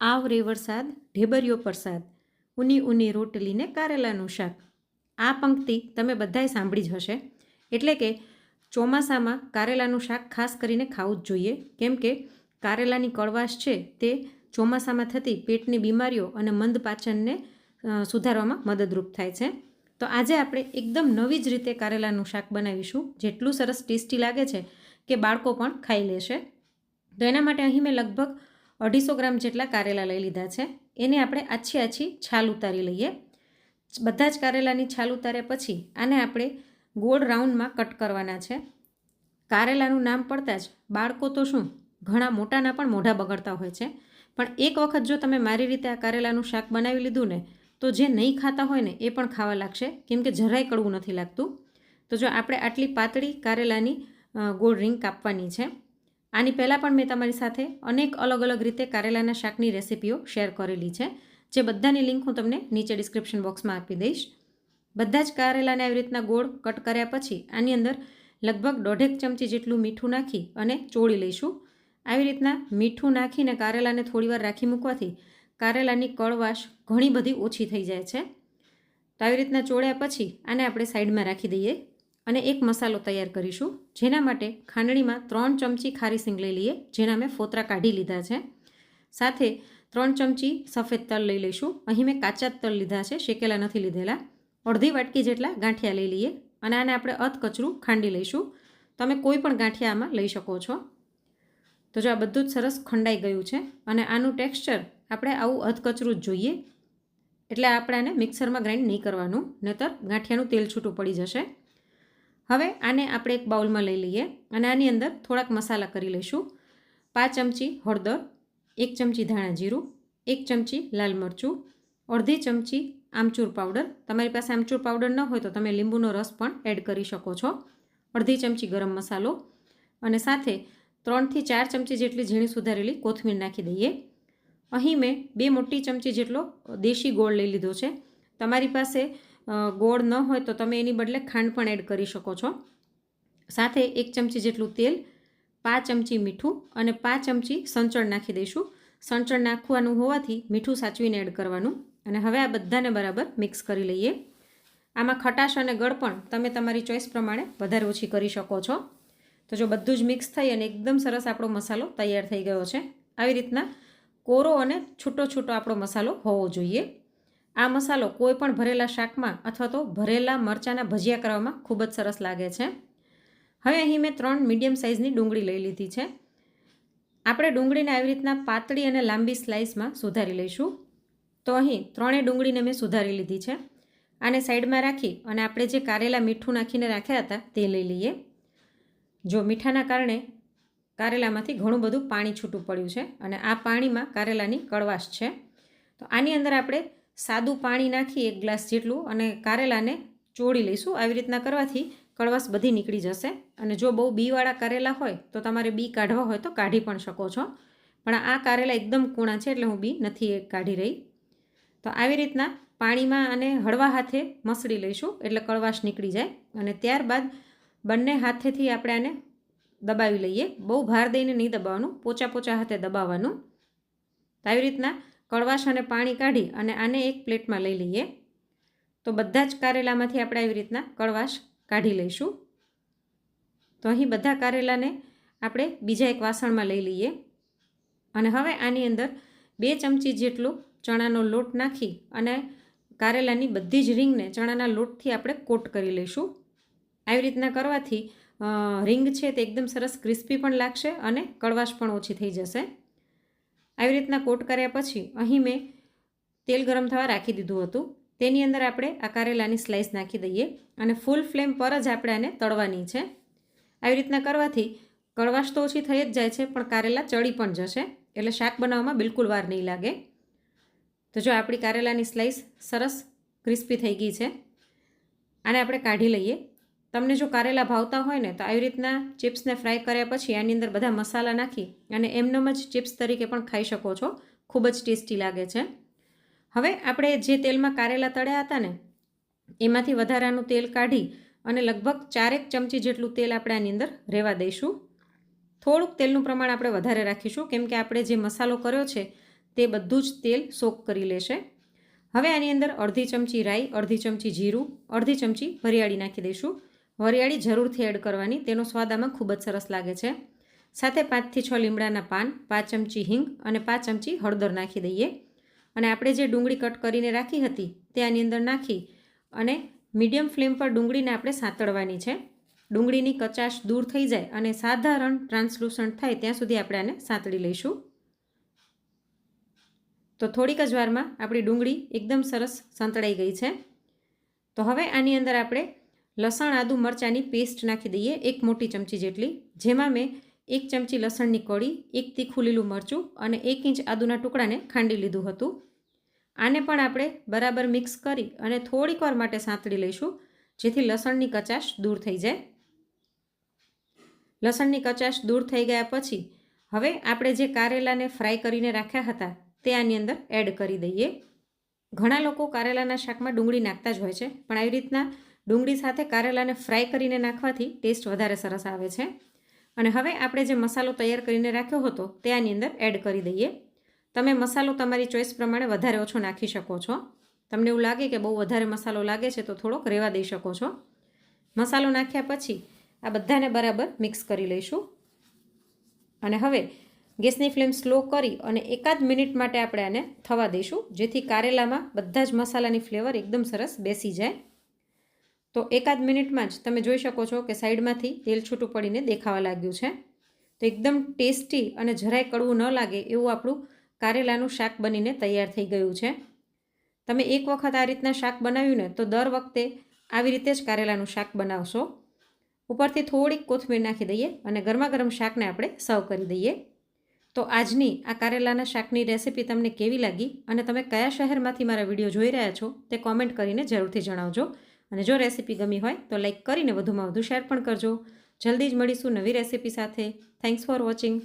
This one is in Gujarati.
આવ રે વરસાદ ઢેબરિયો પ્રસાદ, ઉની ઉની રોટલીને કારેલાનું શાક. આ પંક્તિ તમે બધાએ સાંભળી જ હશે. એટલે કે ચોમાસામાં કારેલાનું શાક ખાસ કરીને ખાવું જ જોઈએ. કેમ કે કારેલાની કડવાશ છે તે ચોમાસામાં થતી પેટની બીમારીઓ અને મંદ પાચનને સુધારવામાં મદદરૂપ થાય છે. તો આજે આપણે એકદમ નવી જ રીતે કારેલાનું શાક બનાવીશું. જેટલું સરસ ટેસ્ટી લાગે છે કે બાળકો પણ ખાઈ લેશે. તો એના માટે અહીં મેં લગભગ અઢીસો ગ્રામ જેટલા કારેલા લઈ લીધા છે. એને આપણે આછી આછી છાલ ઉતારી લઈએ. બધા જ કારેલાની છાલ ઉતાર્યા પછી આને આપણે ગોળ રાઉન્ડમાં કટ કરવાના છે. કારેલાનું નામ પડતાં જ બાળકો તો શું ઘણા મોટાના પણ મોઢા બગડતા હોય છે. પણ એક વખત જો તમે મારી રીતે આ કારેલાનું શાક બનાવી લીધું ને, તો જે નહીં ખાતા હોય ને એ પણ ખાવા લાગશે. કેમ કે જરાય કડવું નથી લાગતું. તો જો આપણે આટલી પાતળી કારેલાની ગોળ રીંગ કાપવાની છે. આની પહેલાં પણ મેં તમારી સાથે અનેક અલગ અલગ રીતે કારેલાના શાકની રેસિપીઓ શેર કરેલી છે, જે બધાની લિંક હું તમને નીચે ડિસ્ક્રિપ્શન બોક્સમાં આપી દઈશ. બધા જ કારેલાને આવી રીતના ગોળ કટ કર્યા પછી આની અંદર લગભગ દોઢેક ચમચી જેટલું મીઠું નાખી અને ચોળી લઈશું. આવી રીતના મીઠું નાખીને કારેલાને થોડીવાર રાખી મૂકવાથી કારેલાની કળવાશ ઘણી બધી ઓછી થઈ જાય છે. તો આવી રીતના ચોળ્યા પછી આને આપણે સાઈડમાં રાખી દઈએ. અને એક મસાલો તૈયાર કરીશું, જેના માટે ખાંડણીમાં ત્રણ ચમચી ખારી સિંગ લઈ લઈએ, જેના મેં ફોતરા કાઢી લીધા છે. સાથે ત્રણ ચમચી સફેદ તલ લઈ લઈશું. અહીં મેં કાચા તલ લીધા છે, શેકેલા નથી લીધેલા. અડધી વાટકી જેટલા ગાંઠિયા લઈ લઈએ અને આને આપણે અધકચરું ખાંડી લઈશું. તમે કોઈ પણ ગાંઠિયા આમાં લઈ શકો છો. તો જો આ બધું જ સરસ ખંડાઈ ગયું છે અને આનું ટેક્સચર આપણે આવું અધકચરું જ જોઈએ. એટલે આપણે આને મિક્સરમાં ગ્રાઇન્ડ નહીં કરવાનું, નહીતર ગાંઠિયાનું તેલ છૂટું પડી જશે. હવે આને આપણે એક બાઉલમાં લઈ લઈએ અને આની અંદર થોડાક મસાલા કરી લઈશું. પાંચ ચમચી હળદર, એક ચમચી ધાણા જીરું, એક ચમચી લાલ મરચું, અડધી ચમચી આમચૂર પાવડર. તમારી પાસે આમચૂર પાવડર ન હોય તો તમે લીંબુનો રસ પણ એડ કરી શકો છો. અડધી ચમચી ગરમ મસાલો અને સાથે ત્રણથી ચાર ચમચી જેટલી ઝીણી સુધારેલી કોથમીર નાખી દઈએ. અહીં મેં બે મોટી ચમચી જેટલો દેશી ગોળ લઈ લીધો છે. તમારી પાસે ગોળ ન હોય તો તમે એની બદલે ખાંડ પણ એડ કરી શકો છો. સાથે એક ચમચી જેટલું તેલ, પાંચ ચમચી મીઠું અને પાંચ ચમચી સંચળ નાખી દઈશું. સંચળ નાખવાનું હોવાથી મીઠું સાચવીને એડ કરવાનું. અને હવે આ બધાને બરાબર મિક્સ કરી લઈએ. આમાં ખટાશ અને ગળપણ તમે તમારી ચોઈસ પ્રમાણે વધારે ઓછી કરી શકો છો. તો જો બધું જ મિક્સ થઈ અને એકદમ સરસ આપણો મસાલો તૈયાર થઈ ગયો છે, આવી રીતના કોરો અને છૂટો છૂટો આપણો મસાલો હોવો જોઈએ. આ મસાલો કોઈ પણ ભરેલા શાકમાં અથવા તો ભરેલા મરચાંના ભજીયા કરવામાં ખૂબ જ સરસ લાગે છે. હવે અહીં મેં ત્રણ મીડિયમ સાઇઝની ડુંગળી લઈ લીધી છે. આપણે ડુંગળીને આવી રીતના પાતળી અને લાંબી સ્લાઇસમાં સુધારી લઈશું. તો અહીં ત્રણેય ડુંગળીને મેં સુધારી લીધી છે. આને સાઈડમાં રાખી અને આપણે જે કારેલા મીઠું નાખીને રાખ્યા હતા તે લઈ લઈએ. જો મીઠાના કારણે કારેલામાંથી ઘણું બધું પાણી છૂટું પડ્યું છે અને આ પાણીમાં કારેલાની કડવાશ છે. તો આની અંદર આપણે સાદું પાણી નાખી એક ગ્લાસ જેટલું અને કારેલાને ચોળી લઈશું. આવી રીતના કરવાથી કડવાશ બધી નીકળી જશે. અને જો બહુ બીવાળા કારેલા હોય તો તમારે બી કાઢવા હોય તો કાઢી પણ શકો છો. પણ આ કારેલા એકદમ કૂણા છે એટલે હું બી નથી કાઢી રહી. તો આવી રીતના પાણીમાં અને હળવા હાથે મસળી લઈશું એટલે કડવાશ નીકળી જાય. અને ત્યારબાદ બંને હાથેથી આપણે આને દબાવી લઈએ. બહુ ભાર દઈને નહીં દબાવવાનું, પોચા પોચા હાથે દબાવવાનું. તો આવી રીતના કડવાશ અને પાણી કાઢી અને આને એક પ્લેટમાં લઈ લઈએ. તો બધા જ કારેલામાંથી આપણે આવી રીતના કડવાશ કાઢી લઈશું. તો અહીં બધા કારેલાને આપણે બીજા એક વાસણમાં લઈ લઈએ. અને હવે આની અંદર બે ચમચી જેટલો ચણાનો લોટ નાખી અને કારેલાની બધી જ રીંગને ચણાના લોટથી આપણે કોટ કરી લઈશું. આવી રીતના કરવાથી રીંગ છે તે એકદમ સરસ ક્રિસ્પી પણ લાગશે અને કડવાશ પણ ઓછી થઈ જશે. આવી રીતના કોટ કર્યા પછી અહીં મેં તેલ ગરમ થવા રાખી દીધું હતું. તેની અંદર આપણે આ કારેલાની સ્લાઇસ નાખી દઈએ અને ફૂલ ફ્લેમ પર જ આપણે આને તળવાની છે. આવી રીતના કરવાથી કડવાશ તો ઓછી થઈ જ જાય છે, પણ કારેલા ચડી પણ જશે. એટલે શાક બનાવવામાં બિલકુલ વાર નહીં લાગે. તો જો આપણી કારેલાની સ્લાઇસ સરસ ક્રિસ્પી થઈ ગઈ છે. આને આપણે કાઢી લઈએ. તમને જો કારેલા ભાવતા હોય ને તો આવી રીતના ચિપ્સને ફ્રાય કર્યા પછી આની અંદર બધા મસાલા નાખી અને એમનેમ જ ચિપ્સ તરીકે પણ ખાઈ શકો છો. ખૂબ જ ટેસ્ટી લાગે છે. હવે આપણે જે તેલમાં કારેલા તળ્યા હતા ને, એમાંથી વધારાનું તેલ કાઢી અને લગભગ ચારેક ચમચી જેટલું તેલ આપણે આની અંદર રહેવા દઈશું. થોડુંક તેલનું પ્રમાણ આપણે વધારે રાખીશું, કેમ કે આપણે જે મસાલો કર્યો છે તે બધું જ તેલ સોક કરી લેશે. હવે આની અંદર અડધી ચમચી રાઈ, અડધી ચમચી જીરું, અડધી ચમચી વરિયાળી નાખી દઈશું. વરિયાળી જરૂરથી એડ કરવાની. તેનો સ્વાદ આમાં ખૂબ જ સરસ લાગે છે. સાથે પાંચથી છ લીમડાના પાન, પાંચ ચમચી હિંગ અને પાંચ ચમચી હળદર નાખી દઈએ. અને આપણે જે ડુંગળી કટ કરીને રાખી હતી તે આની અંદર નાખી અને મીડિયમ ફ્લેમ પર ડુંગળીને આપણે સાંતળવાની છે. ડુંગળીની કચાશ દૂર થઈ જાય અને સાધારણ ટ્રાન્સલુસન્ટ થાય ત્યાં સુધી આપણે આને સાંતળી લઈશું. તો થોડીક જ વારમાં આપણી ડુંગળી એકદમ સરસ સંતળાઈ ગઈ છે. તો હવે આની અંદર આપણે લસણ, આદુ, મરચાંની પેસ્ટ નાખી દઈએ એક મોટી ચમચી જેટલી, જેમાં મેં એક ચમચી લસણની કળી, એક તીખું લીલું મરચું અને એક ઇંચ આદુના ટુકડાને ખાંડી લીધું હતું. આને પણ આપણે બરાબર મિક્સ કરી અને થોડીક વાર માટે સાંતળી લઈશું, જેથી લસણની કચાશ દૂર થઈ જાય. લસણની કચાશ દૂર થઈ ગયા પછી, હવે આપણે જે કારેલાને ફ્રાય કરીને રાખ્યા હતા, તે આની અંદર એડ કરી દઈએ. ઘણા લોકો કારેલાના શાકમાં ડુંગળી નાખતા જ હોય છે, પણ આવી રીતના ડુંગળી સાથે કારેલાને ફ્રાય કરીને નાખવાથી ટેસ્ટ વધારે સરસ આવે છે. અને હવે આપણે જે મસાલો તૈયાર કરીને રાખ્યો હતો, તે આની અંદર એડ કરી દઈએ. તમે મસાલો તમારી ચોઈસ પ્રમાણે વધારે ઓછો નાખી શકો છો. તમને એવું લાગે કે બહુ વધારે મસાલો લાગે છે, તો થોડોક રહેવા દઈ શકો છો. મસાલો નાખ્યા પછી આ બધાને બરાબર મિક્સ કરી લઈશું. અને હવે ગેસની ફ્લેમ સ્લો કરી અને એકાદ મિનિટ માટે આપણે આને થવા દઈશું, જેથી કારેલામાં બધા જ મસાલાની ફ્લેવર એકદમ સરસ બેસી જાય. તો એકાદ મિનિટમાં જ તમે જોઈ શકો છો કે સાઈડમાંથી તેલ છૂટું પડીને દેખાવા લાગ્યું છે. તો એકદમ ટેસ્ટી અને જરાય કડવું ન લાગે એવું આપણું કારેલાનું શાક બનીને તૈયાર થઈ ગયું છે. તમે એક વખત આ રીતના શાક બનાવ્યું ને તો દર વખતે આવી રીતે જ કારેલાનું શાક બનાવશો. ઉપરથી થોડીક કોથમીર નાખી દઈએ અને ગરમા ગરમ શાકને આપણે સર્વ કરી દઈએ. તો આજની આ કારેલાના શાકની રેસિપી તમને કેવી લાગી અને તમે કયા શહેરમાંથી મારા વીડિયો જોઈ રહ્યા છો તે કોમેન્ટ કરીને જરૂરથી જણાવજો. અને જો રેસીપી ગમી હોય તો લાઈક કરીને વધુમાં વધુ શેર પણ કરજો. જલ્દી જ મળીશું નવી રેસીપી સાથે. Thanks for watching